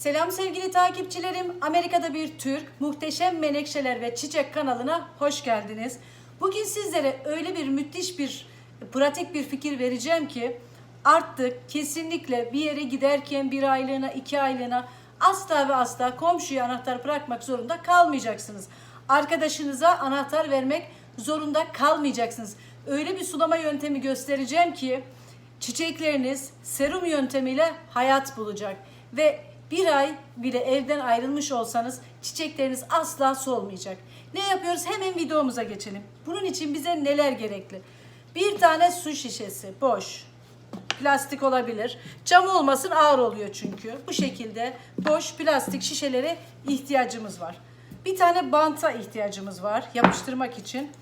Selam sevgili takipçilerim. Amerika'da bir Türk, Muhteşem Menekşeler ve Çiçek kanalına hoş geldiniz. Bugün sizlere öyle bir müthiş bir pratik bir fikir vereceğim ki artık kesinlikle bir yere giderken bir aylığına, iki aylığına asla ve asla komşuya anahtar bırakmak zorunda kalmayacaksınız. Arkadaşınıza anahtar vermek zorunda kalmayacaksınız. Öyle bir sulama yöntemi göstereceğim ki çiçekleriniz serum yöntemiyle hayat bulacak ve bir ay bile evden ayrılmış olsanız çiçekleriniz asla solmayacak. Ne yapıyoruz? Hemen videomuza geçelim. Bunun için bize neler gerekli? Bir tane su şişesi boş. Plastik olabilir. Cam olmasın ağır oluyor çünkü. Bu şekilde boş plastik şişelere ihtiyacımız var. Bir tane banta ihtiyacımız var yapıştırmak için.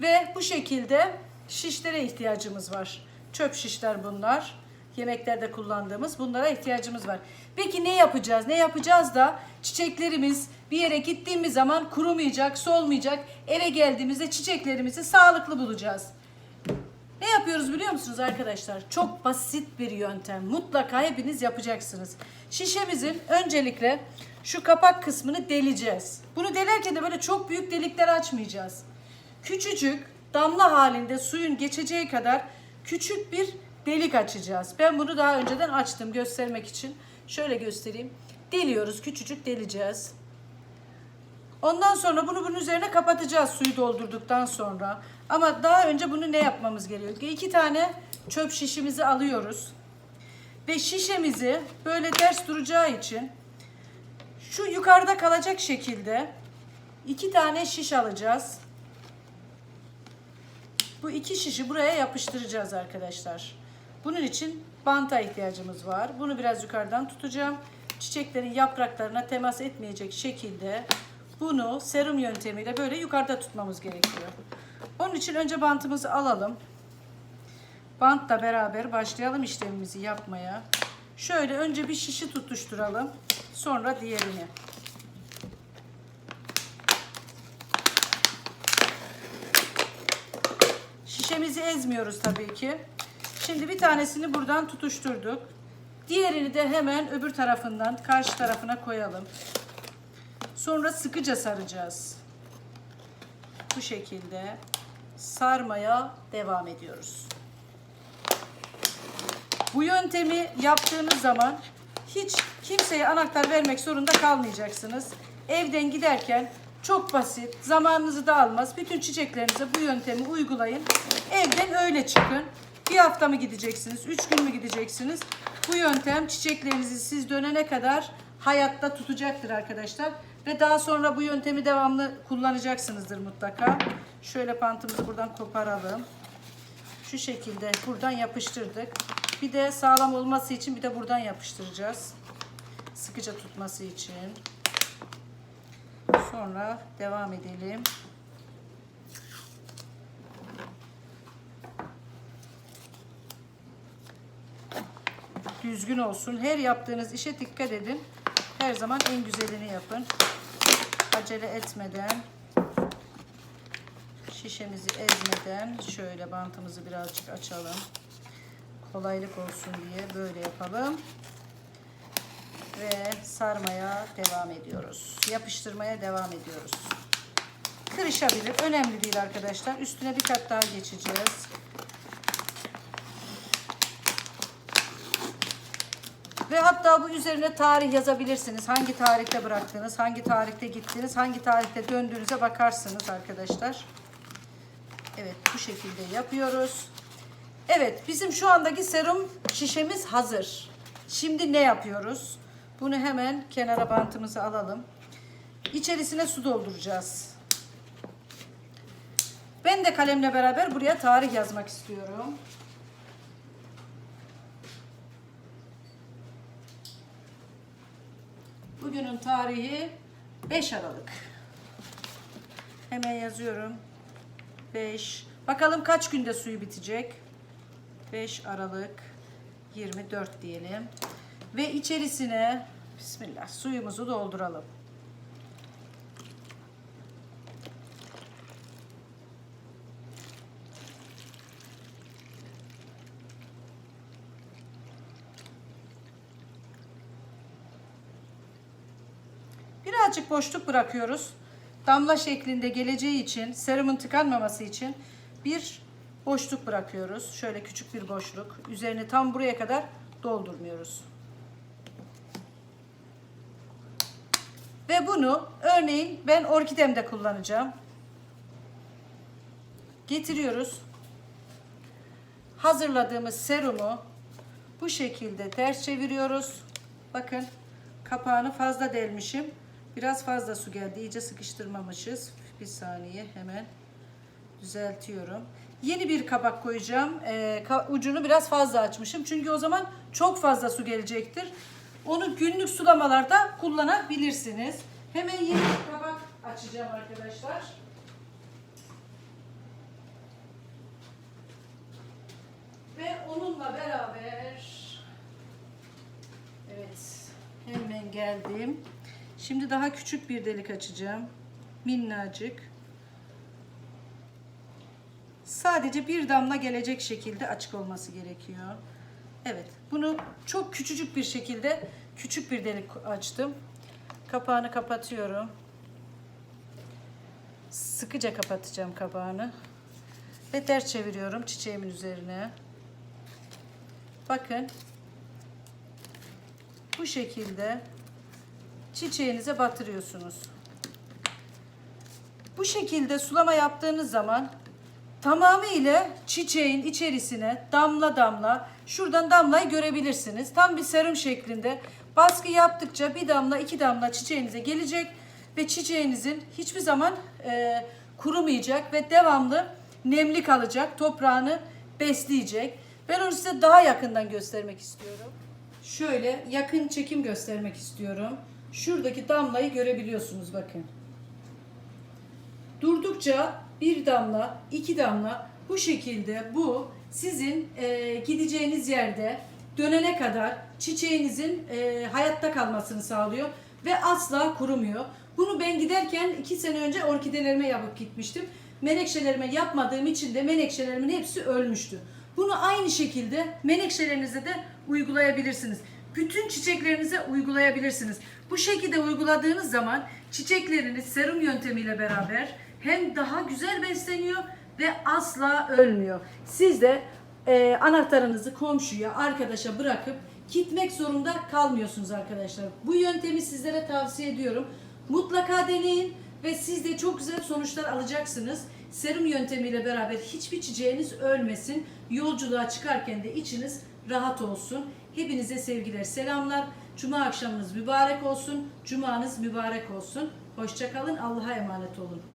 Ve bu şekilde şişlere ihtiyacımız var. Çöp şişler bunlar. Yemeklerde kullandığımız bunlara ihtiyacımız var. Peki ne yapacağız? Ne yapacağız da çiçeklerimiz bir yere gittiğimiz zaman kurumayacak, solmayacak. Eve geldiğimizde çiçeklerimizi sağlıklı bulacağız. Ne yapıyoruz biliyor musunuz arkadaşlar? Çok basit bir yöntem. Mutlaka hepiniz yapacaksınız. Şişemizin öncelikle şu kapak kısmını deleceğiz. Bunu delerken de böyle çok büyük delikler açmayacağız. Küçücük damla halinde suyun geçeceği kadar küçük bir delik açacağız. Ben bunu daha önceden açtım göstermek için. Şöyle göstereyim. Deliyoruz, küçücük deleceğiz. Ondan sonra bunu bunun üzerine kapatacağız suyu doldurduktan sonra. Ama daha önce bunu ne yapmamız gerekiyor? İki tane çöp şişimizi alıyoruz. Ve şişemizi böyle ters duracağı için şu yukarıda kalacak şekilde iki tane şiş alacağız. Bu iki şişi buraya yapıştıracağız arkadaşlar. Bunun için banta ihtiyacımız var. Bunu biraz yukarıdan tutacağım. Çiçeklerin yapraklarına temas etmeyecek şekilde bunu serum yöntemiyle böyle yukarıda tutmamız gerekiyor. Onun için önce bantımızı alalım. Bantla beraber başlayalım işlemimizi yapmaya. Şöyle önce bir şişi tutuşturalım. Sonra diğerini. Şişemizi ezmiyoruz tabii ki. Şimdi bir tanesini buradan tutuşturduk. Diğerini de hemen öbür tarafından karşı tarafına koyalım. Sonra sıkıca saracağız. Bu şekilde sarmaya devam ediyoruz. Bu yöntemi yaptığınız zaman hiç kimseye anahtar vermek zorunda kalmayacaksınız. Evden giderken çok basit, zamanınızı da almaz. Bütün çiçeklerinize bu yöntemi uygulayın. Evden öyle çıkın. Bir hafta mı gideceksiniz, üç gün mü gideceksiniz? Bu yöntem çiçeklerinizi siz dönene kadar hayatta tutacaktır arkadaşlar. Ve daha sonra bu yöntemi devamlı kullanacaksınızdır mutlaka. Şöyle pantımızı buradan koparalım. Şu şekilde buradan yapıştırdık. Bir de sağlam olması için bir de buradan yapıştıracağız. Sıkıca tutması için. Sonra devam edelim. Düzgün olsun. Her yaptığınız işe dikkat edin. Her zaman en güzelini yapın. Acele etmeden, şişemizi ezmeden şöyle bantımızı birazcık açalım. Kolaylık olsun diye böyle yapalım. Ve sarmaya devam ediyoruz. Yapıştırmaya devam ediyoruz. Kırışabilir. Önemli değil arkadaşlar. Üstüne bir kat daha geçeceğiz. Ve hatta bu üzerine tarih yazabilirsiniz. Hangi tarihte bıraktınız, hangi tarihte gittiniz, hangi tarihte döndüğünüze bakarsınız arkadaşlar. Evet bu şekilde yapıyoruz. Evet bizim şu andaki serum şişemiz hazır. Şimdi ne yapıyoruz? Bunu hemen kenara bantımızı alalım. İçerisine su dolduracağız. Ben de kalemle beraber buraya tarih yazmak istiyorum. Bugünün tarihi 5 Aralık. Hemen yazıyorum. 5. Bakalım kaç günde suyu bitecek? 5 Aralık 24 diyelim. Ve içerisine Bismillah suyumuzu dolduralım. Birazcık boşluk bırakıyoruz. Damla şeklinde geleceği için, serumun tıkanmaması için bir boşluk bırakıyoruz. Şöyle küçük bir boşluk. Üzerini tam buraya kadar doldurmuyoruz. Ve bunu örneğin ben orkidemde kullanacağım. Getiriyoruz. Hazırladığımız serumu bu şekilde ters çeviriyoruz. Bakın kapağını fazla delmişim. Biraz fazla su geldi. İyice sıkıştırmamışız. Bir saniye hemen düzeltiyorum. Yeni bir kabak koyacağım. Ee, ucunu biraz fazla açmışım. Çünkü o zaman çok fazla su gelecektir. Onu günlük sulamalarda kullanabilirsiniz. Hemen yeni bir kabak açacağım arkadaşlar. Ve onunla beraber Evet hemen geldim. Şimdi daha küçük bir delik açacağım. Minnacık. Sadece bir damla gelecek şekilde açık olması gerekiyor. Evet bunu çok küçücük bir şekilde küçük bir delik açtım. Kapağını kapatıyorum. Sıkıca kapatacağım kapağını. Ve ters çeviriyorum çiçeğimin üzerine. Bakın. Bu şekilde çiçeğinize batırıyorsunuz. Bu şekilde sulama yaptığınız zaman tamamıyla çiçeğin içerisine damla damla şuradan damlayı görebilirsiniz. Tam bir serum şeklinde baskı yaptıkça bir damla iki damla çiçeğinize gelecek ve çiçeğinizin hiçbir zaman e, kurumayacak ve devamlı nemli kalacak toprağını besleyecek. Ben onu size daha yakından göstermek istiyorum. Şöyle yakın çekim göstermek istiyorum. Şuradaki damlayı görebiliyorsunuz bakın. Durdukça bir damla, iki damla bu şekilde bu sizin e, gideceğiniz yerde dönene kadar çiçeğinizin e, hayatta kalmasını sağlıyor ve asla kurumuyor. Bunu ben giderken iki sene önce orkidelerime yapıp gitmiştim. Menekşelerime yapmadığım için de menekşelerimin hepsi ölmüştü. Bunu aynı şekilde menekşelerinize de uygulayabilirsiniz. Bütün çiçeklerinize uygulayabilirsiniz. Bu şekilde uyguladığınız zaman çiçekleriniz serum yöntemiyle beraber hem daha güzel besleniyor ve asla ölmüyor. Siz de e, anahtarınızı komşuya, arkadaşa bırakıp gitmek zorunda kalmıyorsunuz arkadaşlar. Bu yöntemi sizlere tavsiye ediyorum. Mutlaka deneyin ve siz de çok güzel sonuçlar alacaksınız. Serum yöntemiyle beraber hiçbir çiçeğiniz ölmesin. Yolculuğa çıkarken de içiniz rahat olsun. Hepinize sevgiler, selamlar. Cuma akşamınız mübarek olsun. Cumanız mübarek olsun. Hoşçakalın. Allah'a emanet olun.